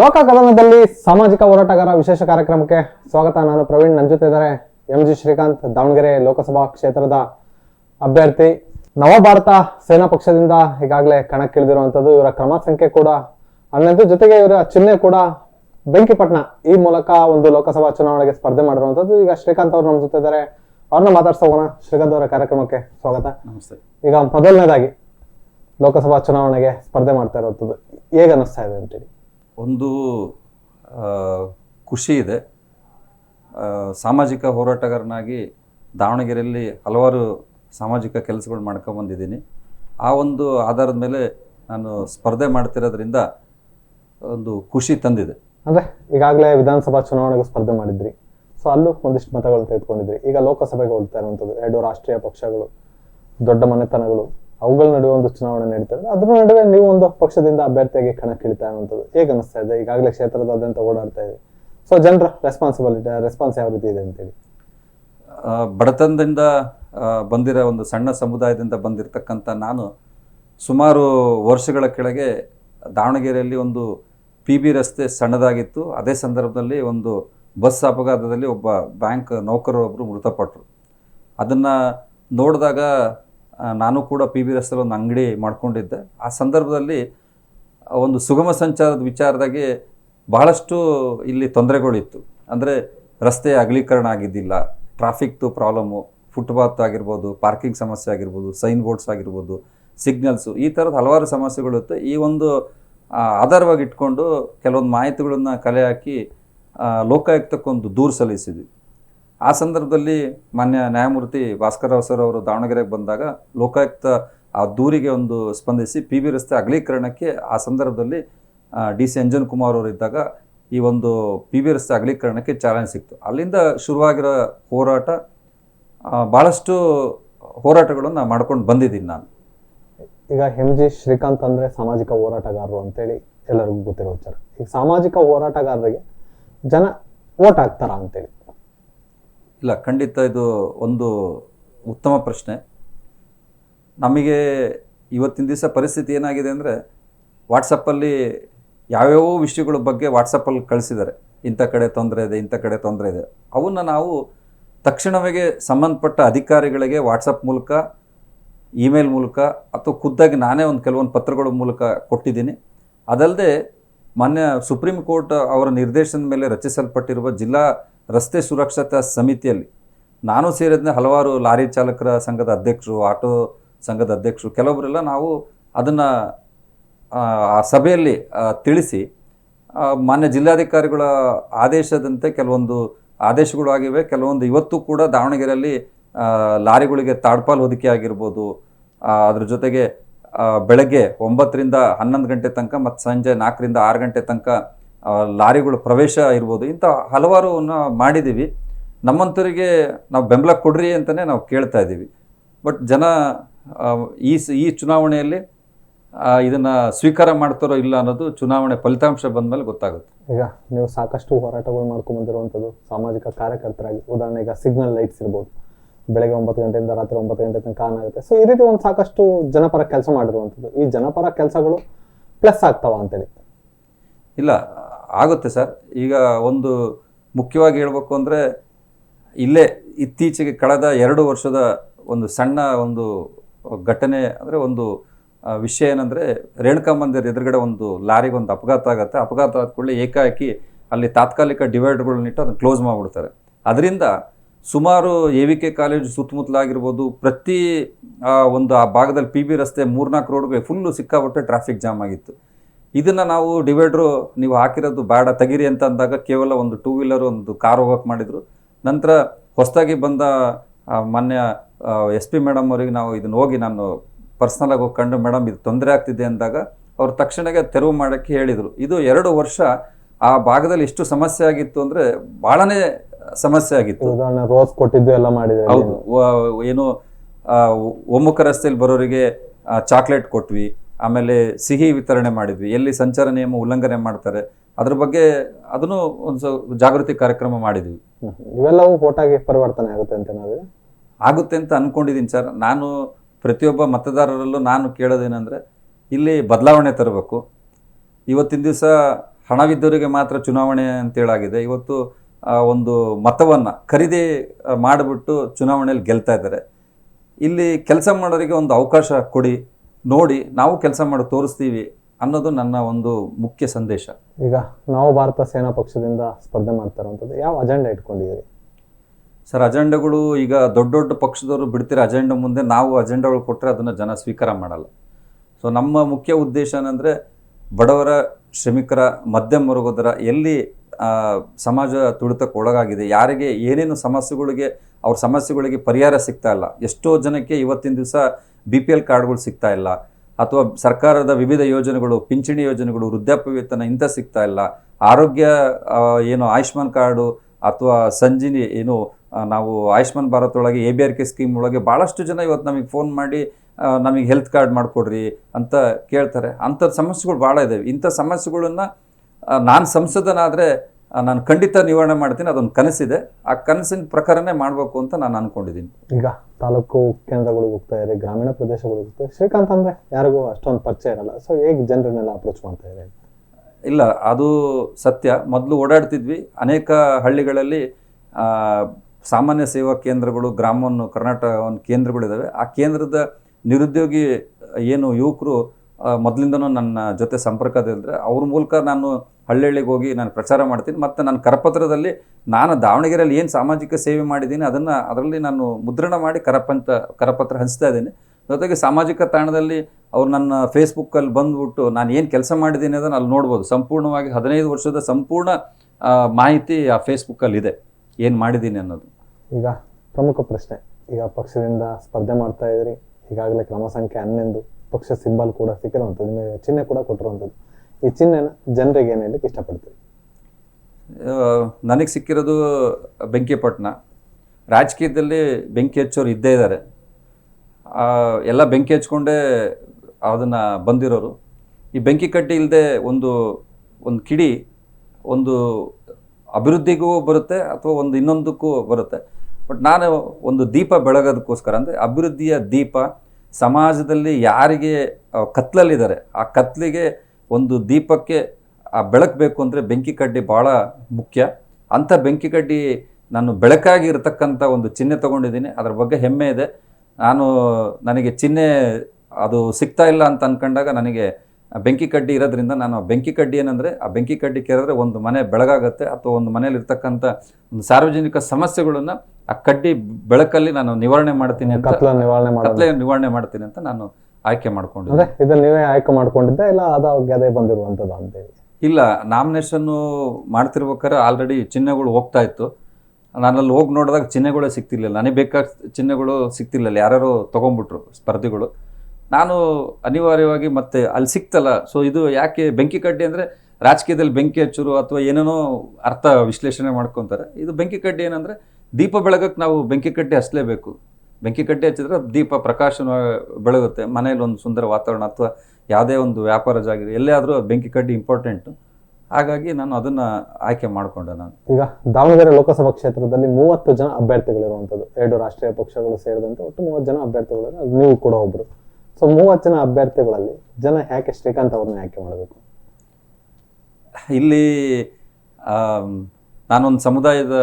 ಲೋಕ ಕದನದಲ್ಲಿ ಸಾಮಾಜಿಕ ಹೋರಾಟಗಾರ ವಿಶೇಷ ಕಾರ್ಯಕ್ರಮಕ್ಕೆ ಸ್ವಾಗತ. ನಾನು ಪ್ರವೀಣ್ ನನ್ನ ಜೊತೆ ಇದ್ದಾರೆ ಎಂ ಜಿ ಶ್ರೀಕಾಂತ್ ದಾವಣಗೆರೆ ಲೋಕಸಭಾ ಕ್ಷೇತ್ರದ ಅಭ್ಯರ್ಥಿ. ನವಭಾರತ ಸೇನಾ ಪಕ್ಷದಿಂದ ಈಗಾಗಲೇ ಕಣಕ್ಕಿಳಿದಿರುವಂಥದ್ದು ಇವರ ಕ್ರಮ ಸಂಖ್ಯೆ ಕೂಡ ಹನ್ನೊಂದು. ಜೊತೆಗೆ ಇವರ ಚಿಹ್ನೆ ಕೂಡ ಬೆಂಕಿಪಟ್ಟಣ ಈ ಮೂಲಕ ಒಂದು ಲೋಕಸಭಾ ಚುನಾವಣೆಗೆ ಸ್ಪರ್ಧೆ ಮಾಡಿರುವಂಥದ್ದು. ಈಗ ಶ್ರೀಕಾಂತ್ ಅವರು ನಮ್ಮ ಜೊತೆ ಇದ್ದಾರೆ. ಅವ್ರನ್ನ ಮಾತಾಡ್ಸೋಣ. ಶ್ರೀಕಾಂತ್ ಅವರ ಕಾರ್ಯಕ್ರಮಕ್ಕೆ ಸ್ವಾಗತ. ನಮಸ್ತೆ. ಈಗ ಮೊದಲನೇದಾಗಿ ಲೋಕಸಭಾ ಚುನಾವಣೆಗೆ ಸ್ಪರ್ಧೆ ಮಾಡ್ತಾ ಇರುವಂಥದ್ದು ಹೇಗೆ ಅನಿಸ್ತಾ ಇದೆ ಅಂತೇಳಿ ಒಂದು ಖುಷಿ ಇದೆ. ಸಾಮಾಜಿಕ ಹೋರಾಟಗಾರನಾಗಿ ದಾವಣಗೆರೆಯಲ್ಲಿ ಹಲವಾರು ಸಾಮಾಜಿಕ ಕೆಲಸಗಳು ಮಾಡ್ಕೊಂಡು ಬಂದಿದ್ದೀನಿ. ಆ ಒಂದು ಆಧಾರದ ಮೇಲೆ ನಾನು ಸ್ಪರ್ಧೆ ಮಾಡ್ತಿರೋದ್ರಿಂದ ಒಂದು ಖುಷಿ ತಂದಿದೆ. ಅಂದರೆ ಈಗಾಗಲೇ ವಿಧಾನಸಭಾ ಚುನಾವಣೆಗೆ ಸ್ಪರ್ಧೆ ಮಾಡಿದ್ರಿ. ಸೊ ಅಲ್ಲೂ ಒಂದಿಷ್ಟು ಮತಗಳು ತೆಗೆದುಕೊಂಡಿದ್ರಿ. ಈಗ ಲೋಕಸಭೆಗೆ ಹೋಗ್ತಾ ಇರುವಂಥದ್ದು ಎರಡು ರಾಷ್ಟ್ರೀಯ ಪಕ್ಷಗಳು, ದೊಡ್ಡ ಮನೆತನಗಳು ಅವುಗಳ ನಡುವೆ ಒಂದು ಚುನಾವಣೆ ನಡೀತಾ ಇದೆ ಅದ್ರ ನಡುವೆ ನೀವು ಒಂದು ಪಕ್ಷದಿಂದ ಅಭ್ಯರ್ಥಿಯಾಗಿ ಕಣಕ್ಕಿಳಿತಾ ಇರುವಂಥದ್ದು ಹೇಗೆ ಅನಿಸ್ತಾ ಇದೆ? ಈಗಾಗಲೇ ಕ್ಷೇತ್ರದಾದ್ಯಂತ ಓಡಾಡ್ತಾ ಇದೆ. ಸೊ ಜನರ ರೆಸ್ಪಾನ್ಸಿಬಿಲಿಟಿ ರೆಸ್ಪಾನ್ಸ್ ಯಾವ ರೀತಿ ಇದೆ ಅಂತೇಳಿ? ಬಡತನದಿಂದ ಬಂದಿರೋ ಒಂದು ಸಣ್ಣ ಸಮುದಾಯದಿಂದ ಬಂದಿರತಕ್ಕಂಥ ನಾನು ಸುಮಾರು ವರ್ಷಗಳ ಕೆಳಗೆ ದಾವಣಗೆರೆಯಲ್ಲಿ ಒಂದು ಪಿ ಬಿ ರಸ್ತೆ ಸಣ್ಣದಾಗಿತ್ತು. ಅದೇ ಸಂದರ್ಭದಲ್ಲಿ ಒಂದು ಬಸ್ ಅಪಘಾತದಲ್ಲಿ ಒಬ್ಬ ಬ್ಯಾಂಕ್ ನೌಕರರೊಬ್ಬರು ಮೃತಪಟ್ಟರು. ಅದನ್ನು ನೋಡಿದಾಗ ನಾನು ಕೂಡ ಪಿ ಬಿ ರಸ್ತೆಯಲ್ಲಿ ಒಂದು ಅಂಗಡಿ ಮಾಡ್ಕೊಂಡಿದ್ದೆ. ಆ ಸಂದರ್ಭದಲ್ಲಿ ಒಂದು ಸುಗಮ ಸಂಚಾರದ ವಿಚಾರದಾಗೆ ಬಹಳಷ್ಟು ಇಲ್ಲಿ ತೊಂದರೆಗಳಿತ್ತು. ಅಂದರೆ ರಸ್ತೆ ಅಗಲೀಕರಣ ಆಗಿದ್ದಿಲ್ಲ. ಟ್ರಾಫಿಕ್ದು ಪ್ರಾಬ್ಲಮ್ಮು ಫುಟ್ಪಾತ್ ಆಗಿರ್ಬೋದು ಪಾರ್ಕಿಂಗ್ ಸಮಸ್ಯೆ ಆಗಿರ್ಬೋದು ಸೈನ್ ಬೋರ್ಡ್ಸ್ ಆಗಿರ್ಬೋದು ಸಿಗ್ನಲ್ಸು ಈ ಥರದ ಹಲವಾರು ಸಮಸ್ಯೆಗಳಿರುತ್ತೆ ಈ ಒಂದು ಆಧಾರವಾಗಿ ಇಟ್ಕೊಂಡು ಕೆಲವೊಂದು ಮಾಹಿತಿಗಳನ್ನು ಕಲೆ ಹಾಕಿ ಲೋಕಾಯುಕ್ತಕ್ಕೊಂದು ದೂರು ಸಲ್ಲಿಸಿದ್ವಿ. ಆ ಸಂದರ್ಭದಲ್ಲಿ ಮಾನ್ಯ ನ್ಯಾಯಮೂರ್ತಿ ಭಾಸ್ಕರರಾವ್ ಸರ್ ಅವರು ದಾವಣಗೆರೆಗೆ ಬಂದಾಗ ಲೋಕಾಯುಕ್ತ ಆ ದೂರಿಗೆ ಒಂದು ಸ್ಪಂದಿಸಿ ಪಿ ಬಿ ರಸ್ತೆ ಅಗಲೀಕರಣಕ್ಕೆ ಆ ಸಂದರ್ಭದಲ್ಲಿ ಡಿ ಸಿ ಅಂಜನ್ ಕುಮಾರ್ ಅವರು ಇದ್ದಾಗ ಈ ಒಂದು ಪಿ ಬಿ ರಸ್ತೆ ಅಗಲೀಕರಣಕ್ಕೆ ಚಾಲನೆ ಸಿಕ್ತು. ಅಲ್ಲಿಂದ ಶುರುವಾಗಿರೋ ಹೋರಾಟ ಭಾಳಷ್ಟು ಹೋರಾಟಗಳನ್ನು ಮಾಡ್ಕೊಂಡು ಬಂದಿದ್ದೀನಿ ನಾನು. ಈಗ ಎಂ ಜಿ ಶ್ರೀಕಾಂತ್ ಅಂದರೆ ಸಾಮಾಜಿಕ ಹೋರಾಟಗಾರರು ಅಂತೇಳಿ ಎಲ್ಲರಿಗೂ ಗೊತ್ತಿರೋ ವಿಚಾರ. ಈಗ ಸಾಮಾಜಿಕ ಹೋರಾಟಗಾರರಿಗೆ ಜನ ಓಟ್ ಹಾಕ್ತಾರ ಅಂತೇಳಿ? ಇಲ್ಲ, ಖಂಡಿತ ಇದು ಒಂದು ಉತ್ತಮ ಪ್ರಶ್ನೆ. ನಮಗೆ ಇವತ್ತಿನ ದಿವಸ ಪರಿಸ್ಥಿತಿ ಏನಾಗಿದೆ ಅಂದರೆ, ವಾಟ್ಸಪ್ಪಲ್ಲಿ ಯಾವ್ಯಾವ ವಿಷಯಗಳ ಬಗ್ಗೆ ವಾಟ್ಸಪ್ಪಲ್ಲಿ ಕಳಿಸಿದ್ದಾರೆ. ಇಂಥ ಕಡೆ ತೊಂದರೆ ಇದೆ, ಇಂಥ ಕಡೆ ತೊಂದರೆ ಇದೆ. ಅವನ್ನು ನಾವು ತಕ್ಷಣವೇ ಸಂಬಂಧಪಟ್ಟ ಅಧಿಕಾರಿಗಳಿಗೆ ವಾಟ್ಸಪ್ ಮೂಲಕ, ಇಮೇಲ್ ಮೂಲಕ ಅಥವಾ ಖುದ್ದಾಗಿ ನಾನೇ ಒಂದು ಕೆಲವೊಂದು ಪತ್ರಗಳ ಮೂಲಕ ಕೊಟ್ಟಿದ್ದೀನಿ. ಅದಲ್ಲದೆ ಮಾನ್ಯ ಸುಪ್ರೀಂ ಕೋರ್ಟ್ ಅವರ ನಿರ್ದೇಶನದ ಮೇಲೆ ರಚಿಸಲ್ಪಟ್ಟಿರುವ ಜಿಲ್ಲಾ ರಸ್ತೆ ಸುರಕ್ಷತಾ ಸಮಿತಿಯಲ್ಲಿ ನಾನು ಸೇರಿದ ಹಲವಾರು ಲಾರಿ ಚಾಲಕರ ಸಂಘದ ಅಧ್ಯಕ್ಷರು, ಆಟೋ ಸಂಘದ ಅಧ್ಯಕ್ಷರು ಕೆಲವೊಬ್ಬರೆಲ್ಲ ನಾವು ಅದನ್ನು, ಆ ಸಭೆಯಲ್ಲಿ ತಿಳಿಸಿ ಮಾನ್ಯ ಜಿಲ್ಲಾಧಿಕಾರಿಗಳ ಆದೇಶದಂತೆ ಕೆಲವೊಂದು ಆದೇಶಗಳು ಆಗಿವೆ. ಕೆಲವೊಂದು ಇವತ್ತು ಕೂಡ ದಾವಣಗೆರೆಯಲ್ಲಿ ಲಾರಿಗಳಿಗೆ ತಾಡ್ಪಾಲ್ ಹೊದಿಕೆ ಆಗಿರ್ಬೋದು. ಅದ್ರ ಜೊತೆಗೆ ಬೆಳಗ್ಗೆ ಒಂಬತ್ತರಿಂದ ಹನ್ನೊಂದು ಗಂಟೆ ತನಕ ಮತ್ತು ಸಂಜೆ ನಾಲ್ಕರಿಂದ ಆರು ಗಂಟೆ ತನಕ ಲಾರಿಗಳು ಪ್ರವೇಶ ಇರ್ಬೋದು ಇಂಥ ಹಲವಾರು ಮಾಡಿದ್ದೀವಿ. ನಮ್ಮಂಥವರಿಗೆ ನಾವು ಬೆಂಬಲ ಕೊಡ್ರಿ ಅಂತಲೇ ನಾವು ಕೇಳ್ತಾ ಇದ್ದೀವಿ. ಬಟ್ ಜನ ಈ ಈ ಚುನಾವಣೆಯಲ್ಲಿ ಇದನ್ನು ಸ್ವೀಕಾರ ಮಾಡ್ತಾರೋ ಇಲ್ಲ ಅನ್ನೋದು ಚುನಾವಣೆ ಫಲಿತಾಂಶ ಬಂದಮೇಲೆ ಗೊತ್ತಾಗುತ್ತೆ. ಈಗ ನೀವು ಸಾಕಷ್ಟು ಹೋರಾಟಗಳು ಮಾಡ್ಕೊಂಡು ಬಂದಿರುವಂಥದ್ದು ಸಾಮಾಜಿಕ ಕಾರ್ಯಕರ್ತರಾಗಿ ಉದಾಹರಣೆ ಈಗ ಸಿಗ್ನಲ್ ಲೈಟ್ಸ್ ಇರ್ಬೋದು. ಬೆಳಗ್ಗೆ ಒಂಬತ್ತು ಗಂಟೆಯಿಂದ ರಾತ್ರಿ ಒಂಬತ್ತು ಗಂಟೆ ತನಕ ಆನ್ ಆಗುತ್ತೆ. ಸೊ ಈ ರೀತಿ ಒಂದು ಸಾಕಷ್ಟು ಜನಪರ ಕೆಲಸ ಮಾಡಿರುವಂಥದ್ದು. ಈ ಜನಪರ ಕೆಲಸಗಳು ಪ್ಲಸ್ ಆಗ್ತಾವ ಅಂತೇಳಿ. ಇಲ್ಲ ಆಗುತ್ತೆ ಸರ್. ಈಗ ಒಂದು ಮುಖ್ಯವಾಗಿ ಹೇಳಬೇಕು ಅಂದರೆ ಇಲ್ಲೇ ಇತ್ತೀಚೆಗೆ ಕಳೆದ ಎರಡು ವರ್ಷದ ಒಂದು ಸಣ್ಣ ಒಂದು ಘಟನೆ ಅಂದರೆ ಒಂದು ವಿಷಯ ಏನಂದರೆ ರೇಣುಕಾ ಮಂದಿರ ಎದುರುಗಡೆ ಒಂದು ಲಾರಿಗೆ ಒಂದು ಅಪಘಾತ ಆಗುತ್ತೆ. ಅಪಘಾತ ಆದ ಕೂಡಲೇ ಏಕಾಏಕಿ ಅಲ್ಲಿ ತಾತ್ಕಾಲಿಕ ಡಿವೈಡ್ಗಳನ್ನಿಟ್ಟು ಅದನ್ನು ಕ್ಲೋಸ್ ಮಾಡಿಬಿಡ್ತಾರೆ. ಅದರಿಂದ ಸುಮಾರು ಎ ವಿ ಕೆ ಕಾಲೇಜು ಸುತ್ತಮುತ್ತಲಾಗಿರ್ಬೋದು, ಪ್ರತಿ ಒಂದು ಆ ಭಾಗದಲ್ಲಿ ಪಿ ಬಿ ರಸ್ತೆ ಮೂರ್ನಾಲ್ಕು ರೋಡ್ಗೆ ಫುಲ್ಲು ಸಿಕ್ಕಾಪಟ್ಟೆ ಟ್ರಾಫಿಕ್ ಜಾಮ್ ಆಗಿತ್ತು. ಇದನ್ನು ನಾವು ಡಿವೈಡ್ರು ನೀವು ಹಾಕಿರೋದು ಬೇಡ ತೆಗೀರಿ ಅಂತ ಅಂದಾಗ ಕೇವಲ ಒಂದು ಟೂ ವೀಲರ್ ಒಂದು ಕಾರ್ ಹೋಗೋಕೆ ಮಾಡಿದರು. ನಂತರ ಹೊಸದಾಗಿ ಬಂದ ಆ, ಮಾನ್ಯ ಎಸ್ ಪಿ ಮೇಡಮ್ ಅವರಿಗೆ ನಾವು ಇದನ್ನು ಹೋಗಿ ನಾನು ಪರ್ಸ್ನಲಾಗಿ ಹೋಗಿ ಕಂಡು ಮೇಡಮ್ ಇದು ತೊಂದರೆ ಆಗ್ತಿದೆ ಅಂದಾಗ ಅವ್ರು ತಕ್ಷಣಕ್ಕೆ ತೆರವು ಮಾಡೋಕ್ಕೆ ಹೇಳಿದರು. ಇದು ಎರಡು ವರ್ಷ ಆ ಭಾಗದಲ್ಲಿ ಎಷ್ಟು ಸಮಸ್ಯೆ ಆಗಿತ್ತು ಅಂದರೆ ಭಾಳನೇ ಸಮಸ್ಯೆ ಆಗಿತ್ತು. ರೋಸ್ ಕೊಟ್ಟಿದ್ದು ಎಲ್ಲ ಮಾಡಿದ್ರು ಹೌದು. ಏನು ಒಮ್ಮುಖ ರಸ್ತೆಯಲ್ಲಿ ಬರೋರಿಗೆ ಚಾಕ್ಲೇಟ್ ಕೊಟ್ವಿ. ಆಮೇಲೆ ಸಿಹಿ ವಿತರಣೆ ಮಾಡಿದ್ವಿ. ಎಲ್ಲಿ ಸಂಚಾರ ನಿಯಮ ಉಲ್ಲಂಘನೆ ಮಾಡ್ತಾರೆ ಅದ್ರ ಬಗ್ಗೆ ಅದನ್ನು ಒಂದು ಜಾಗೃತಿ ಕಾರ್ಯಕ್ರಮ ಮಾಡಿದ್ವಿ. ಇವೆಲ್ಲವೂ ಫೋಟೋಗೆ ಪರಿವರ್ತನೆ ಆಗುತ್ತೆ ಅಂತ ನಾವು ಆಗುತ್ತೆ ಅಂತ ಅನ್ಕೊಂಡಿದ್ದೀನಿ ಸರ್. ನಾನು ಪ್ರತಿಯೊಬ್ಬ ಮತದಾರರಲ್ಲೂ ನಾನು ಕೇಳೋದೇನೆಂದರೆ ಇಲ್ಲಿ ಬದಲಾವಣೆ ತರಬೇಕು. ಇವತ್ತಿನ ದಿವಸ ಹಣವಿದ್ದವರಿಗೆ ಮಾತ್ರ ಚುನಾವಣೆ ಅಂತೇಳಾಗಿದೆ. ಇವತ್ತು ಒಂದು ಮತವನ್ನು ಖರೀದಿ ಮಾಡಿಬಿಟ್ಟು ಚುನಾವಣೆಯಲ್ಲಿ ಗೆಲ್ತಾ ಇದ್ದಾರೆ. ಇಲ್ಲಿ ಕೆಲಸ ಮಾಡೋರಿಗೆ ಒಂದು ಅವಕಾಶ ಕೊಡಿ. ನೋಡಿ ನಾವು ಕೆಲಸ ಮಾಡಿ ತೋರಿಸ್ತೀವಿ ಅನ್ನೋದು ನನ್ನ ಒಂದು ಮುಖ್ಯ ಸಂದೇಶ. ಈಗ ನವ ಭಾರತ ಸೇನಾ ಪಕ್ಷದಿಂದ ಸ್ಪರ್ಧೆ ಮಾಡ್ತಾ ಇರುವಂಥದ್ದು ಯಾವ ಅಜೆಂಡಾ ಇಟ್ಕೊಂಡಿದ್ದೀರಿ? ಸರ್ ಅಜೆಂಡಗಳು ಈಗ ದೊಡ್ಡ ದೊಡ್ಡ ಪಕ್ಷದವರು ಬಿಡ್ತಿರೋ ಅಜೆಂಡಾ ಮುಂದೆ ನಾವು ಅಜೆಂಡಾಗಳು ಕೊಟ್ಟರೆ ಅದನ್ನು ಜನ ಸ್ವೀಕಾರ ಮಾಡಲ್ಲ. ಸೊ ನಮ್ಮ ಮುಖ್ಯ ಉದ್ದೇಶ ಏನಂದರೆ ಬಡವರ ಶ್ರಮಿಕರ ಮಧ್ಯಮ ವರ್ಗದರ ಎಲ್ಲಿ ಸಮಾಜ ತುಳಿತಕ್ಕೆ ಒಳಗಾಗಿದೆ ಯಾರಿಗೆ ಏನೇನು ಸಮಸ್ಯೆಗಳಿಗೆ ಅವ್ರ ಸಮಸ್ಯೆಗಳಿಗೆ ಪರಿಹಾರ ಸಿಗ್ತಾ ಇಲ್ಲ. ಎಷ್ಟೋ ಜನಕ್ಕೆ ಇವತ್ತಿನ ದಿವಸ ಬಿ ಪಿ ಎಲ್ ಕಾರ್ಡ್ಗಳು ಸಿಗ್ತಾ ಇಲ್ಲ. ಅಥವಾ ಸರ್ಕಾರದ ವಿವಿಧ ಯೋಜನೆಗಳು, ಪಿಂಚಣಿ ಯೋಜನೆಗಳು, ವೃದ್ಧಾಪ್ಯ ವೇತನ ಇಂಥ ಸಿಗ್ತಾ ಇಲ್ಲ. ಆರೋಗ್ಯ ಏನು ಆಯುಷ್ಮಾನ್ ಕಾರ್ಡು ಅಥವಾ ಸಂಜಿನಿ ಏನು ನಾವು ಆಯುಷ್ಮಾನ್ ಭಾರತ್ ಒಳಗೆ A B R K scheme ಒಳಗೆ ಭಾಳಷ್ಟು ಜನ ಇವತ್ತು ನಮಗೆ ಫೋನ್ ಮಾಡಿ ನಮಗೆ ಹೆಲ್ತ್ ಕಾರ್ಡ್ ಮಾಡಿಕೊಡ್ರಿ ಅಂತ ಕೇಳ್ತಾರೆ. ಅಂಥ ಸಮಸ್ಯೆಗಳು ಭಾಳ ಇದ್ದಾವೆ ಇಂಥ ಸಮಸ್ಯೆಗಳನ್ನು ನಾನು ಸಂಸದನಾದರೆ ನಾನು ಖಂಡಿತ ನಿವಾರಣೆ ಮಾಡ್ತೀನಿ ಅದೊಂದು ಕನಸಿದೆ. ಆ ಕನಸಿನ ಪ್ರಕಾರನೇ ಮಾಡಬೇಕು ಅಂತ ನಾನು ಅನ್ಕೊಂಡಿದ್ದೀನಿ ಈಗ ತಾಲೂಕು ಕೇಂದ್ರಗಳಿಗೆ ಹೋಗ್ತಾ ಇದೆ ಗ್ರಾಮೀಣ ಪ್ರದೇಶಗಳಿಗೆ ಹೋಗ್ತಾ ಇದೆ ಶ್ರೀಕಾಂತ್ ಅಂದ್ರೆ ಯಾರಿಗೂ ಅಷ್ಟೊಂದು ಪರಿಚಯ ಇರಲ್ಲ. ಸೊ ಹೇಗೆ ಜನರನ್ನೆಲ್ಲ ಅಪ್ರೋಚ್ ಮಾಡ್ತಾ ಇದೆ ಇಲ್ಲ ಅದು ಸತ್ಯ. ಮೊದಲು ಓಡಾಡ್ತಿದ್ವಿ. ಅನೇಕ ಹಳ್ಳಿಗಳಲ್ಲಿ ಆ, ಸಾಮಾನ್ಯ ಸೇವಾ ಕೇಂದ್ರಗಳು ಗ್ರಾಮವನ್ನು ಕರ್ನಾಟಕ ಒಂದು ಕೇಂದ್ರಗಳಿದ್ದಾವೆ ಆ ಕೇಂದ್ರದ ನಿರುದ್ಯೋಗಿ ಏನು ಯುವಕರು ಮೊದಲಿಂದನೂ ನನ್ನ ಜೊತೆ ಸಂಪರ್ಕದಲ್ಲಿದ್ದರೆ ಅವ್ರ ಮೂಲಕ ನಾನು ಹಳ್ಳಿಗೆ ಹೋಗಿ ನಾನು ಪ್ರಚಾರ ಮಾಡ್ತೀನಿ. ಮತ್ತು ನನ್ನ ಕರಪತ್ರದಲ್ಲಿ ನಾನು ದಾವಣಗೆರೆಯಲ್ಲಿ ಏನು ಸಾಮಾಜಿಕ ಸೇವೆ ಮಾಡಿದ್ದೀನಿ ಅದನ್ನು ಅದರಲ್ಲಿ ನಾನು ಮುದ್ರಣ ಮಾಡಿ ಕರಪಂತ ಕರಪತ್ರ ಹಂಚ್ತಾ ಇದ್ದೀನಿ. ಜೊತೆಗೆ ಸಾಮಾಜಿಕ ತಾಣದಲ್ಲಿ ಅವ್ರು ನನ್ನ ಫೇಸ್ಬುಕ್ಕಲ್ಲಿ ಬಂದುಬಿಟ್ಟು ನಾನು ಏನು ಕೆಲಸ ಮಾಡಿದ್ದೀನಿ ಅದನ್ನು ಅಲ್ಲಿ ನೋಡ್ಬೋದು. ಸಂಪೂರ್ಣವಾಗಿ ಹದಿನೈದು ವರ್ಷದ ಸಂಪೂರ್ಣ ಮಾಹಿತಿ ಆ ಫೇಸ್ಬುಕ್ಕಲ್ಲಿ ಇದೆ. ಏನು ಮಾಡಿದ್ದೀನಿ ಅನ್ನೋದು. ಈಗ ಪ್ರಮುಖ ಪ್ರಶ್ನೆ. ಈಗ ಪಕ್ಷದಿಂದ ಸ್ಪರ್ಧೆ ಮಾಡ್ತಾ ಇದ್ರಿ. ಈಗಾಗಲೇ ಕ್ರಮ ಸಂಖ್ಯೆ ಹನ್ನೊಂದು. ಪಕ್ಷ ಸಿಂಬಲ್ ಕೂಡ ಸಿಕ್ಕಿರುವಂಥದ್ದು, ನಿಮಗೆ ಚಿಹ್ನೆ ಕೂಡ ಕೊಟ್ಟಿರುವಂಥದ್ದು. ಈ ಚಿಹ್ನೆನ ಜನರಿಗೆ ಏನು ಹೇಳಲಿಕ್ಕೆ ಇಷ್ಟಪಡ್ತೀವಿ ನನಗೆ ಸಿಕ್ಕಿರೋದು ಬೆಂಕಿಪಟ್ಟಣ ರಾಜಕೀಯದಲ್ಲಿ ಬೆಂಕಿ ಹಚ್ಚೋರು ಇದ್ದೇ ಇದ್ದಾರೆ ಎಲ್ಲ ಬೆಂಕಿ ಹಚ್ಕೊಂಡೇ ಅದನ್ನು ಬಂದಿರೋರು. ಈ ಬೆಂಕಿ ಕಡ್ಡಿ ಇಲ್ಲದೆ ಒಂದು ಒಂದು ಕಿಡಿ ಒಂದು ಅಭಿವೃದ್ಧಿಗೂ ಬರುತ್ತೆ ಅಥವಾ ಒಂದು ಇನ್ನೊಂದಕ್ಕೂ ಬರುತ್ತೆ. ಬಟ್ ನಾನು ಒಂದು ದೀಪ ಬೆಳಗೋದಕ್ಕೋಸ್ಕರ ಅಂದರೆ ಅಭಿವೃದ್ಧಿಯ ದೀಪ ಸಮಾಜದಲ್ಲಿ ಯಾರಿಗೆ ಕತ್ಲಲ್ಲಿದ್ದಾರೆ, ಆ ಕತ್ಲಿಗೆ ಒಂದು ದೀಪಕ್ಕೆ, ಆ, ಬೆಳಕು ಬೇಕು ಅಂದರೆ ಬೆಂಕಿ ಕಡ್ಡಿ ಭಾಳ ಮುಖ್ಯ. ಅಂಥ ಬೆಂಕಿ ಕಡ್ಡಿ ನಾನು ಬೆಳಕಾಗಿ ಇರತಕ್ಕಂಥ ಒಂದು ಚಿಹ್ನೆ ತೊಗೊಂಡಿದ್ದೀನಿ. ಅದರ ಬಗ್ಗೆ ಹೆಮ್ಮೆ ಇದೆ. ನಾನು ನನಗೆ ಚಿಹ್ನೆ ಅದು ಸಿಗ್ತಾ ಇಲ್ಲ ಅಂತ ಅಂದ್ಕೊಂಡಾಗ ನನಗೆ ಆ ಬೆಂಕಿ ಕಡ್ಡಿ ಇರೋದ್ರಿಂದ ನಾನು ಆ ಬೆಂಕಿ ಕಡ್ಡಿ ಏನಂದರೆ ಆ ಬೆಂಕಿ ಕಡ್ಡಿ ಕೆರೆದ್ರೆ ಒಂದು ಮನೆ ಬೆಳಗಾಗತ್ತೆ ಅಥವಾ ಒಂದು ಮನೇಲಿ ಇರ್ತಕ್ಕಂಥ ಒಂದು ಸಾರ್ವಜನಿಕ ಸಮಸ್ಯೆಗಳನ್ನು ಆ ಕಡ್ಡಿ ಬೆಳಕಲ್ಲಿ ನಾನು ನಿವಾರಣೆ ಮಾಡ್ತೀನಿ ಅಂತ ನಿವಾರಣೆ ಕತ್ಲೆ ನಿವಾರಣೆ ಮಾಡ್ತೀನಿ ಅಂತ ನಾನು ಆಯ್ಕೆ ಮಾಡ್ಕೊಂಡಿದ್ದೆ ಇದನ್ನು ನೀವೇ ಆಯ್ಕೆ ಮಾಡ್ಕೊಂಡಿದ್ದೆ ಇಲ್ಲ ಅದೇ ಬಂದಿರುವಂಥದ್ದು ಅಂತೇಳಿ ಇಲ್ಲ ನಾಮಿನೇಷನ್ನು ಮಾಡ್ತಿರ್ಬೇಕಾದ್ರೆ ಆಲ್ರೆಡಿ ಚಿಹ್ನೆಗಳು ಹೋಗ್ತಾ ಇತ್ತು. ನಾನು ಅಲ್ಲಿ ಹೋಗಿ ನೋಡಿದಾಗ ಚಿಹ್ನೆಗಳೇ ಸಿಗ್ತಿರ್ಲಿಲ್ಲ. ನನಗೆ ಬೇಕಾದ ಚಿಹ್ನೆಗಳು ಸಿಗ್ತಿರ್ಲಿಲ್ಲ. ಯಾರ್ಯಾರು ತೊಗೊಂಡ್ಬಿಟ್ರು ಸ್ಪರ್ಧಿಗಳು. ನಾನು ಅನಿವಾರ್ಯವಾಗಿ ಮತ್ತೆ ಅಲ್ಲಿ ಸಿಕ್ತಲ್ಲ. ಸೊ ಇದು ಯಾಕೆ ಬೆಂಕಿ ಕಡ್ಡಿ ಅಂದರೆ ರಾಜಕೀಯದಲ್ಲಿ ಬೆಂಕಿ ಹಚ್ಚರು ಅಥವಾ ಏನೇನೋ ಅರ್ಥ ವಿಶ್ಲೇಷಣೆ ಮಾಡ್ಕೊತಾರೆ. ಇದು ಬೆಂಕಿ ಕಡ್ಡಿ ಏನಂದರೆ ದೀಪ ಬೆಳಗಕ್ಕೆ ನಾವು ಬೆಂಕಿ ಕಡ್ಡಿ ಹಚ್ಚಲೇಬೇಕು ಬೆಂಕಿ ಕಡ್ಡಿ ಹಚ್ಚಿದ್ರೆ ದೀಪ ಪ್ರಕಾಶನ ಬೆಳಗುತ್ತೆ. ಮನೇಲಿ ಒಂದು ಸುಂದರ ವಾತಾವರಣ ಅಥವಾ ಯಾವುದೇ ಒಂದು ವ್ಯಾಪಾರ ಜಾಗ ಎಲ್ಲೇ ಬೆಂಕಿ ಕಡ್ಡಿ ಇಂಪಾರ್ಟೆಂಟು ಹಾಗಾಗಿ ನಾನು ಅದನ್ನು ಆಯ್ಕೆ ಮಾಡಿಕೊಂಡೆ ನಾನು. ಈಗ ದಾವಣಗೆರೆ ಲೋಕಸಭಾ ಕ್ಷೇತ್ರದಲ್ಲಿ ಮೂವತ್ತು ಜನ ಅಭ್ಯರ್ಥಿಗಳಿರುವಂಥದ್ದು. ಎರಡು ರಾಷ್ಟ್ರೀಯ ಪಕ್ಷಗಳು ಸೇರಿದಂತೆ ಒಟ್ಟು ಮೂವತ್ತು ಜನ ಅಭ್ಯರ್ಥಿಗಳು ನೀವು ಕೂಡ ಒಬ್ರು. ಸೊ ಮೂವತ್ತು ಜನ ಅಭ್ಯರ್ಥಿಗಳಲ್ಲಿ ಜನ ಯಾಕೆ ಶ್ರೀಕಾಂತ್ ಅವ್ರನ್ನ ಯಾಕೆ ಮಾಡಬೇಕು? ಇಲ್ಲಿ ನಾನೊಂದು ಸಮುದಾಯದ,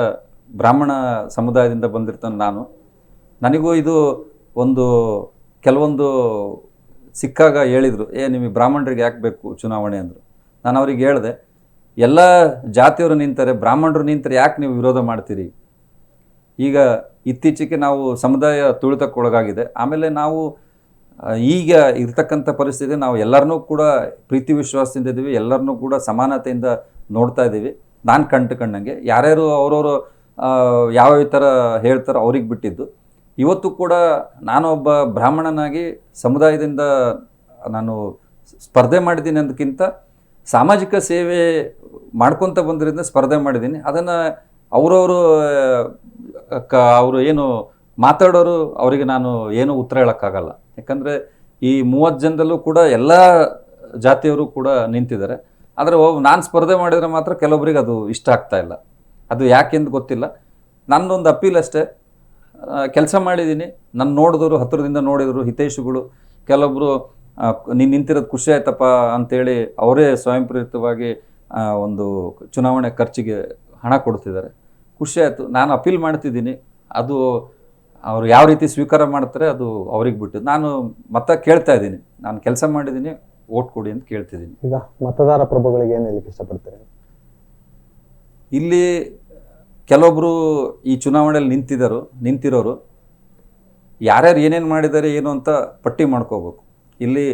ಬ್ರಾಹ್ಮಣ ಸಮುದಾಯದಿಂದ ಬಂದಿರ್ತಾನೆ ನಾನು. ನನಗೂ ಇದು ಒಂದು, ಕೆಲವೊಂದು ಸಿಕ್ಕಾಗ ಹೇಳಿದರು, ಏ ನಿಮಗೆ ಬ್ರಾಹ್ಮಣರಿಗೆ ಯಾಕೆ ಬೇಕು ಚುನಾವಣೆ? ಅಂದರು. ನಾನು ಅವ್ರಿಗೆ ಹೇಳಿದೆ, ಎಲ್ಲ ಜಾತಿಯವರು ನಿಂತಾರೆ, ಬ್ರಾಹ್ಮಣರು ನಿಂತರೆ ಯಾಕೆ ನೀವು ವಿರೋಧ ಮಾಡ್ತೀರಿ? ಈಗ ಇತ್ತೀಚೆಗೆ ನಾವು ಸಮುದಾಯ ತುಳಿತಕ್ಕೊಳಗಾಗಿದೆ. ಆಮೇಲೆ ನಾವು ಈಗ ಇರ್ತಕ್ಕಂಥ ಪರಿಸ್ಥಿತಿ, ನಾವು ಎಲ್ಲರನ್ನೂ ಕೂಡ ಪ್ರೀತಿ ವಿಶ್ವಾಸದಿಂದ ಇದ್ದೀವಿ, ಎಲ್ಲರನ್ನೂ ಕೂಡ ಸಮಾನತೆಯಿಂದ ನೋಡ್ತಾ ಇದ್ದೀವಿ. ನಾನು ಕಂಡು ಕಂಡಂಗೆ. ಯಾರ್ಯಾರು ಅವರವರು ಯಾವ ಥರ ಹೇಳ್ತಾರೋ ಅವ್ರಿಗೆ ಬಿಟ್ಟಿದ್ದು. ಇವತ್ತು ಕೂಡ ನಾನೊಬ್ಬ ಬ್ರಾಹ್ಮಣನಾಗಿ ಸಮುದಾಯದಿಂದ ನಾನು ಸ್ಪರ್ಧೆ ಮಾಡಿದ್ದೀನಿ ಅನ್ನೋದಕ್ಕಿಂತ ಸಾಮಾಜಿಕ ಸೇವೆ ಮಾಡ್ಕೊತ ಬಂದ್ರಿಂದ ಸ್ಪರ್ಧೆ ಮಾಡಿದ್ದೀನಿ. ಅದನ್ನು ಅವರವರು ಕ, ಅವರು ಏನು ಮಾತಾಡೋರು ಅವರಿಗೆ ನಾನು ಏನು ಉತ್ತರ ಹೇಳೋಕ್ಕಾಗಲ್ಲ. ಯಾಕಂದರೆ ಈ ಮೂವತ್ತು ಜನದಲ್ಲೂ ಕೂಡ ಎಲ್ಲ ಜಾತಿಯವರು ಕೂಡ ನಿಂತಿದ್ದಾರೆ. ಆದರೆ ನಾನು ಸ್ಪರ್ಧೆ ಮಾಡಿದರೆ ಮಾತ್ರ ಕೆಲವೊಬ್ಬರಿಗೆ ಅದು ಇಷ್ಟ ಆಗ್ತಾ ಇಲ್ಲ. ಅದು ಯಾಕೆಂದು ಗೊತ್ತಿಲ್ಲ. ನನ್ನೊಂದು ಅಪೀಲ್ ಅಷ್ಟೇ. ಕೆಲಸ ಮಾಡಿದ್ದೀನಿ. ನಾನು ನೋಡಿದ್ರು ಹತ್ತಿರದಿಂದ ನೋಡಿದರು ಹಿತೈಷಿಗಳು. ಕೆಲವೊಬ್ಬರು ನೀನು ನಿಂತಿರೋದು ಖುಷಿ ಆಯ್ತಪ್ಪ ಅಂತೇಳಿ ಅವರೇ ಸ್ವಯಂಪ್ರೇರಿತವಾಗಿ ಒಂದು ಚುನಾವಣೆ ಖರ್ಚಿಗೆ ಹಣ ಕೊಡ್ತಿದ್ದಾರೆ. ಖುಷಿ ಆಯಿತು. ನಾನು ಅಪೀಲ್ ಮಾಡ್ತಿದ್ದೀನಿ. ಅದು ಅವರು ಯಾವ ರೀತಿ ಸ್ವೀಕಾರ ಮಾಡ್ತಾರೆ ಅದು ಅವ್ರಿಗೆ ಬಿಟ್ಟು ನಾನು ಮತ ಕೇಳ್ತಾ ಇದ್ದೀನಿ. ನಾನು ಕೆಲಸ ಮಾಡಿದ್ದೀನಿ ಓಟ್ ಕೊಡಿ ಅಂತ ಕೇಳ್ತಿದ್ದೀನಿ. ಈಗ ಮತದಾರ ಪ್ರಭುಗಳಿಗೆ ಏನು ಹೇಳಲಿಕ್ಕೆ ಇಷ್ಟಪಡ್ತಾರೆ? ಇಲ್ಲಿ ಕೆಲವೊಬ್ಬರು ಈ ಚುನಾವಣೆಯಲ್ಲಿ ನಿಂತಿದ್ದರು ನಿಂತಿರೋರು ಯಾರ್ಯಾರು ಏನೇನು ಮಾಡಿದ್ದಾರೆ ಏನು ಅಂತ ಪಟ್ಟಿ ಮಾಡ್ಕೋಬೇಕು. ಇಲ್ಲಿ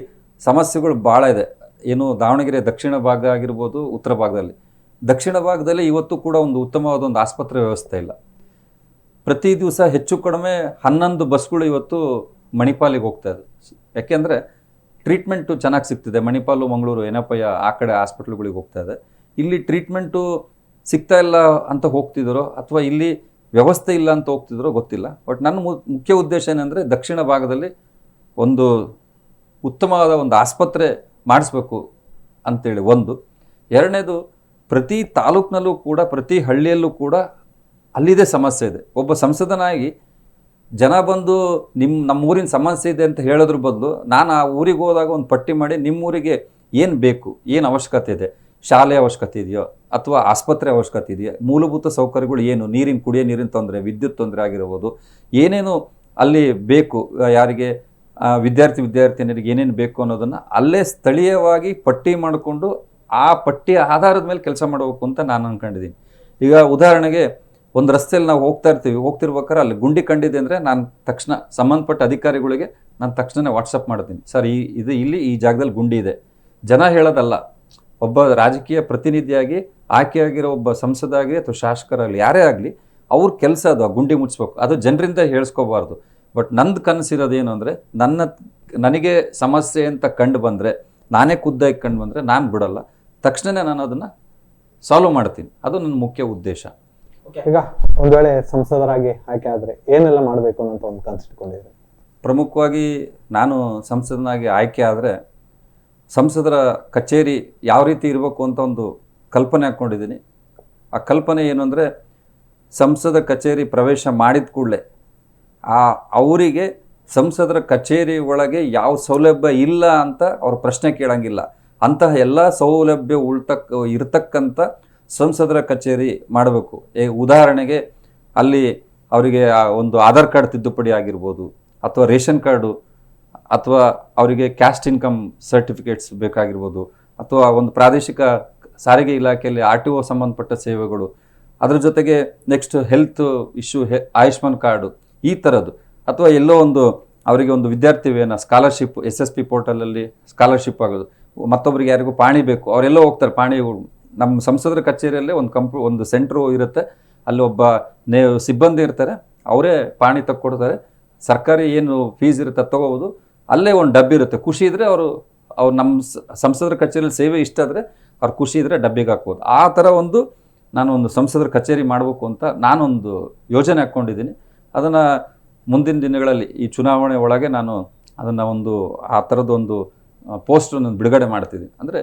ಸಮಸ್ಯೆಗಳು ಭಾಳ ಇದೆ. ಏನು ದಾವಣಗೆರೆ ದಕ್ಷಿಣ ಭಾಗ ಆಗಿರ್ಬೋದು ಉತ್ತರ ಭಾಗದಲ್ಲಿ. ದಕ್ಷಿಣ ಭಾಗದಲ್ಲಿ ಇವತ್ತು ಕೂಡ ಒಂದು ಉತ್ತಮವಾದ ಒಂದು ಆಸ್ಪತ್ರೆ ವ್ಯವಸ್ಥೆ ಇಲ್ಲ. ಪ್ರತಿ ದಿವಸ ಹೆಚ್ಚು ಕಡಿಮೆ ಹನ್ನೊಂದು ಬಸ್ಗಳು ಇವತ್ತು ಮಣಿಪಾಲಿಗೆ ಹೋಗ್ತಾ ಇದೆ. ಯಾಕೆಂದರೆ ಟ್ರೀಟ್ಮೆಂಟು ಚೆನ್ನಾಗಿ ಸಿಗ್ತಿದೆ. ಮಣಿಪಾಲು, ಮಂಗಳೂರು, ಏನಪ್ಪಯ್ಯ ಆ ಕಡೆ ಹಾಸ್ಪಿಟ್ಲ್ಗಳಿಗೆ ಹೋಗ್ತಾ ಇದೆ. ಇಲ್ಲಿ ಟ್ರೀಟ್ಮೆಂಟು ಸಿಗ್ತಾ ಇಲ್ಲ ಅಂತ ಹೋಗ್ತಿದ್ದಾರೋ ಅಥವಾ ಇಲ್ಲಿ ವ್ಯವಸ್ಥೆ ಇಲ್ಲ ಅಂತ ಹೋಗ್ತಿದ್ರೋ ಗೊತ್ತಿಲ್ಲ. ಬಟ್ ನನ್ನ ಮುಖ್ಯ ಉದ್ದೇಶ ಏನಂದರೆ ದಕ್ಷಿಣ ಭಾಗದಲ್ಲಿ ಒಂದು ಉತ್ತಮವಾದ ಒಂದು ಆಸ್ಪತ್ರೆ ಮಾಡಿಸ್ಬೇಕು ಅಂತೇಳಿ ಒಂದು. ಎರಡನೇದು ಪ್ರತಿ ತಾಲೂಕಿನಲ್ಲೂ ಕೂಡ, ಪ್ರತಿ ಹಳ್ಳಿಯಲ್ಲೂ ಕೂಡ ಅಲ್ಲಿದೆ ಸಮಸ್ಯೆ ಇದೆ. ಒಬ್ಬ ಸಂಸದನಾಗಿ ಜನ ಬಂದು ನಿಮ್ಮ ನಮ್ಮ ಊರಿನ ಸಮಸ್ಯೆ ಇದೆ ಅಂತ ಹೇಳೋದ್ರ ಬದಲು ನಾನು ಆ ಊರಿಗೆ ಹೋದಾಗ ಒಂದು ಪಟ್ಟಿ ಮಾಡಿ ನಿಮ್ಮ ಊರಿಗೆ ಏನು ಬೇಕು, ಏನು ಅವಶ್ಯಕತೆ ಇದೆ? ಶಾಲೆ ಅವಶ್ಯಕತೆ ಇದೆಯೋ ಅಥವಾ ಆಸ್ಪತ್ರೆ ಅವಶ್ಯಕತೆ ಇದೆಯೋ? ಮೂಲಭೂತ ಸೌಕರ್ಯಗಳು ಏನು? ನೀರಿನ, ಕುಡಿಯೋ ನೀರಿನ ತೊಂದರೆ, ವಿದ್ಯುತ್ ತೊಂದರೆ ಆಗಿರ್ಬೋದು. ಏನೇನು ಅಲ್ಲಿ ಬೇಕು? ಯಾರಿಗೆ ವಿದ್ಯಾರ್ಥಿ, ವಿದ್ಯಾರ್ಥಿನಿಯರಿಗೆ ಏನೇನು ಬೇಕು ಅನ್ನೋದನ್ನು ಅಲ್ಲೇ ಸ್ಥಳೀಯವಾಗಿ ಪಟ್ಟಿ ಮಾಡಿಕೊಂಡು ಆ ಪಟ್ಟಿಯ ಆಧಾರದ ಮೇಲೆ ಕೆಲಸ ಮಾಡಬೇಕು ಅಂತ ನಾನು ಅಂದ್ಕೊಂಡಿದ್ದೀನಿ ಈಗ ಉದಾಹರಣೆಗೆ ಒಂದು ರಸ್ತೆಯಲ್ಲಿ ನಾವು ಹೋಗ್ತಾ ಇರ್ತೀವಿ, ಹೋಗ್ತಿರ್ಬೇಕಾದ್ರೆ ಅಲ್ಲಿ ಗುಂಡಿ ಕಂಡಿದೆ ಅಂದರೆ ನಾನು ತಕ್ಷಣ ಸಂಬಂಧಪಟ್ಟ ಅಧಿಕಾರಿಗಳಿಗೆ ನಾನು ತಕ್ಷಣ ವಾಟ್ಸಪ್ ಮಾಡ್ತೀನಿ. ಸರ್, ಈ, ಇದು ಇಲ್ಲಿ ಈ ಜಾಗದಲ್ಲಿ ಗುಂಡಿ ಇದೆ. ಜನ ಹೇಳೋದಲ್ಲ, ಒಬ್ಬ ರಾಜಕೀಯ ಪ್ರತಿನಿಧಿಯಾಗಿ, ಆಯ್ಕೆಯಾಗಿರೋ ಒಬ್ಬ ಸಂಸದಾಗಿ ಅಥವಾ ಶಾಸಕರಾಗಲಿ, ಯಾರೇ ಆಗಲಿ, ಅವ್ರ ಕೆಲಸ ಅದು, ಆ ಗುಂಡಿ ಮುಚ್ಚಬೇಕು ಅದು ಜನರಿಂದ ಹೇಳಿಸ್ಕೋಬಾರ್ದು. ಬಟ್ ನಂದು ಕನಸಿರೋದೇನು ಅಂದರೆ, ನನ್ನ, ನನಗೆ ಸಮಸ್ಯೆ ಅಂತ ಕಂಡು ಬಂದರೆ, ನಾನೇ ಖುದ್ದಾಗಿ ಕಂಡು ಬಂದರೆ ನಾನು ಬಿಡಲ್ಲ. ತಕ್ಷಣವೇ ನಾನು ಅದನ್ನು ಸಾಲ್ವ್ ಮಾಡ್ತೀನಿ. ಅದು ನನ್ನ ಮುಖ್ಯ ಉದ್ದೇಶ. ಈಗ ಒಂದ್ ವೇಳೆ ಸಂಸದರಾಗಿ ಆಯ್ಕೆ ಆದ್ರೆ ಏನೆಲ್ಲ ಮಾಡಬೇಕು ಅಂತ ಒಂದು ಕನ್ಸಿಟ್ಕೊಂಡಿದ್ರೆ ಪ್ರಮುಖವಾಗಿ ನಾನು ಸಂಸದನಾಗಿ ಆಯ್ಕೆ ಆದ್ರೆ ಸಂಸದರ ಕಚೇರಿ ಯಾವ ರೀತಿ ಇರಬೇಕು ಅಂತ ಒಂದು ಕಲ್ಪನೆ ಹಾಕ್ಕೊಂಡಿದ್ದೀನಿ. ಆ ಕಲ್ಪನೆ ಏನು ಅಂದರೆ ಸಂಸದ ಕಚೇರಿ ಪ್ರವೇಶ ಮಾಡಿದ ಕೂಡಲೇ ಆ ಅವರಿಗೆ ಸಂಸದರ ಕಚೇರಿ ಒಳಗೆ ಯಾವ ಸೌಲಭ್ಯ ಇಲ್ಲ ಅಂತ ಅವ್ರ ಪ್ರಶ್ನೆ ಕೇಳಂಗಿಲ್ಲ. ಅಂತಹ ಎಲ್ಲ ಸೌಲಭ್ಯ ಉಳ್ತಕ್ಕ ಇರ್ತಕ್ಕಂಥ ಸಂಸದರ ಕಚೇರಿ ಮಾಡಬೇಕು. ಉದಾಹರಣೆಗೆ ಅಲ್ಲಿ ಅವರಿಗೆ ಒಂದು ಆಧಾರ್ ಕಾರ್ಡ್ ತಿದ್ದುಪಡಿ ಆಗಿರ್ಬೋದು ಅಥವಾ ರೇಷನ್ ಕಾರ್ಡು ಅಥವಾ ಅವರಿಗೆ ಕ್ಯಾಸ್ಟ್ ಇನ್ಕಮ್ ಸರ್ಟಿಫಿಕೇಟ್ಸ್ ಬೇಕಾಗಿರ್ಬೋದು ಅಥವಾ ಒಂದು ಪ್ರಾದೇಶಿಕ ಸಾರಿಗೆ ಇಲಾಖೆಯಲ್ಲಿ ಆರ್ ಟಿ ಒ ಸಂಬಂಧಪಟ್ಟ ಸೇವೆಗಳು. ಅದ್ರ ಜೊತೆಗೆ ನೆಕ್ಸ್ಟ್ ಹೆಲ್ತ್ ಇಶ್ಯೂ ಹೆ, ಆಯುಷ್ಮಾನ್ ಕಾರ್ಡು ಈ ಥರದ್ದು ಅಥವಾ ಎಲ್ಲೋ ಒಂದು ಅವರಿಗೆ ಒಂದು ವಿದ್ಯಾರ್ಥಿ ವೇನ ಸ್ಕಾಲರ್ಶಿಪ್ ಎಸ್ ಎಸ್ ಪಿ ಪೋರ್ಟಲಲ್ಲಿ ಸ್ಕಾಲರ್ಶಿಪ್ ಆಗೋದು. ಮತ್ತೊಬ್ಬರಿಗೆ ಯಾರಿಗೂ ಪಾಣಿ ಬೇಕು, ಅವರೆಲ್ಲೋ ಹೋಗ್ತಾರೆ, ಪಾಣಿ ನಮ್ಮ ಸಂಸದರ ಕಚೇರಿಯಲ್ಲೇ ಒಂದು ಕಂಪ್, ಒಂದು ಸೆಂಟ್ರು ಇರುತ್ತೆ. ಅಲ್ಲಿ ಒಬ್ಬ ನೇ, ಸಿಬ್ಬಂದಿ ಇರ್ತಾರೆ. ಅವರೇ ಪಾಣಿ ತಕ್ಕೊಡ್ತಾರೆ. ಸರ್ಕಾರಿ ಏನು ಫೀಸ್ ಇರುತ್ತೆ ತಗೋಬೋದು. ಅಲ್ಲೇ ಒಂದು ಡಬ್ಬಿ ಇರುತ್ತೆ. ಖುಷಿ ಇದ್ದರೆ ಅವರು, ಅವ್ರು ನಮ್ಮ ಸಂಸದರ ಕಚೇರಿಯಲ್ಲಿ ಸೇವೆ ಇಷ್ಟ ಆದರೆ ಅವ್ರು ಖುಷಿ ಇದ್ದರೆ ಡಬ್ಬಿಗೆ ಹಾಕ್ಬೋದು. ಆ ಥರ ಒಂದು ನಾನು ಒಂದು ಸಂಸದರ ಕಚೇರಿ ಮಾಡಬೇಕು ಅಂತ ನಾನೊಂದು ಯೋಜನೆ ಹಾಕ್ಕೊಂಡಿದ್ದೀನಿ. ಅದನ್ನು ಮುಂದಿನ ದಿನಗಳಲ್ಲಿ ಈ ಚುನಾವಣೆ ಒಳಗೆ ನಾನು ಅದನ್ನು ಒಂದು, ಆ ಥರದ್ದೊಂದು ಪೋಸ್ಟನ್ನು ಬಿಡುಗಡೆ ಮಾಡ್ತಿದ್ದೀನಿ. ಅಂದರೆ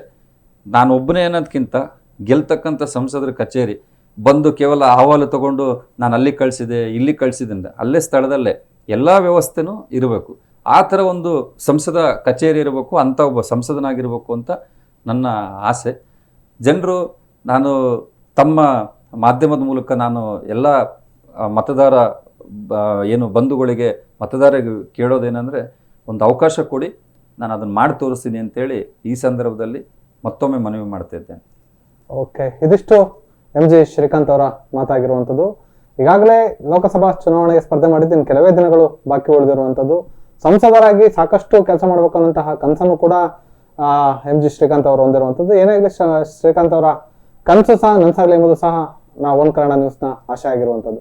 ನಾನು ಒಬ್ಬನೇ ಅನ್ನೋದಕ್ಕಿಂತ ಗೆಲ್ತಕ್ಕಂಥ ಸಂಸದರ ಕಚೇರಿ ಬಂದು ಕೇವಲ ಅಹವಾಲು ತಗೊಂಡು ನಾನು ಅಲ್ಲಿ ಕಳಿಸಿದೆ, ಇಲ್ಲಿ ಕಳಿಸಿದ್ದೆ ಅಲ್ಲೇ ಸ್ಥಳದಲ್ಲೇ ಎಲ್ಲ ವ್ಯವಸ್ಥೆನೂ ಇರಬೇಕು. ಆ ಥರ ಒಂದು ಸಂಸದ ಕಚೇರಿ ಇರಬೇಕು, ಅಂಥ ಒಬ್ಬ ಸಂಸದನಾಗಿರಬೇಕು ಅಂತ ನನ್ನ ಆಸೆ. ಜನರು, ನಾನು ತಮ್ಮ ಮಾಧ್ಯಮದ ಮೂಲಕ ನಾನು ಎಲ್ಲ ಮತದಾರ ಏನು ಬಂಧುಗಳಿಗೆ, ಮತದಾರರಿಗೆ ಕೇಳೋದೇನೆಂದರೆ ಒಂದು ಅವಕಾಶ ಕೊಡಿ, ನಾನು ಅದನ್ನು ಮಾಡಿ ತೋರಿಸ್ತೀನಿ ಅಂತೇಳಿ ಈ ಸಂದರ್ಭದಲ್ಲಿ ಮತ್ತೊಮ್ಮೆ ಮನವಿ ಮಾಡ್ತಾ ಓಕೆ ಇದಿಷ್ಟು ಎಂ ಜಿ ಶ್ರೀಕಾಂತ್ ಅವರ ಮಾತಾಗಿರುವಂಥದ್ದು. ಈಗಾಗಲೇ ಲೋಕಸಭಾ ಚುನಾವಣೆಗೆ ಸ್ಪರ್ಧೆ ಮಾಡಿದ್ದು ಕೆಲವೇ ದಿನಗಳು ಬಾಕಿ ಉಳಿದಿರುವಂಥದ್ದು. ಸಂಸದರಾಗಿ ಸಾಕಷ್ಟು ಕೆಲಸ ಮಾಡಬೇಕು ಅನ್ನೋಂತಹ ಕನಸನ್ನು ಕೂಡ ಎಂ ಜಿ ಶ್ರೀಕಾಂತ್ ಅವರು ಹೊಂದಿರುವಂಥದ್ದು. ಏನೇ ಶ್ರೀಕಾಂತ್ ಅವರ ಕನಸು ಸಹ, ನನಸಾಗಲಿ ಎಂಬುದು ಸಹ ನಾವು ಒಂದು ಕನ್ನಡ ನ್ಯೂಸ್ನ ಆಶೆ ಆಗಿರುವಂಥದ್ದು.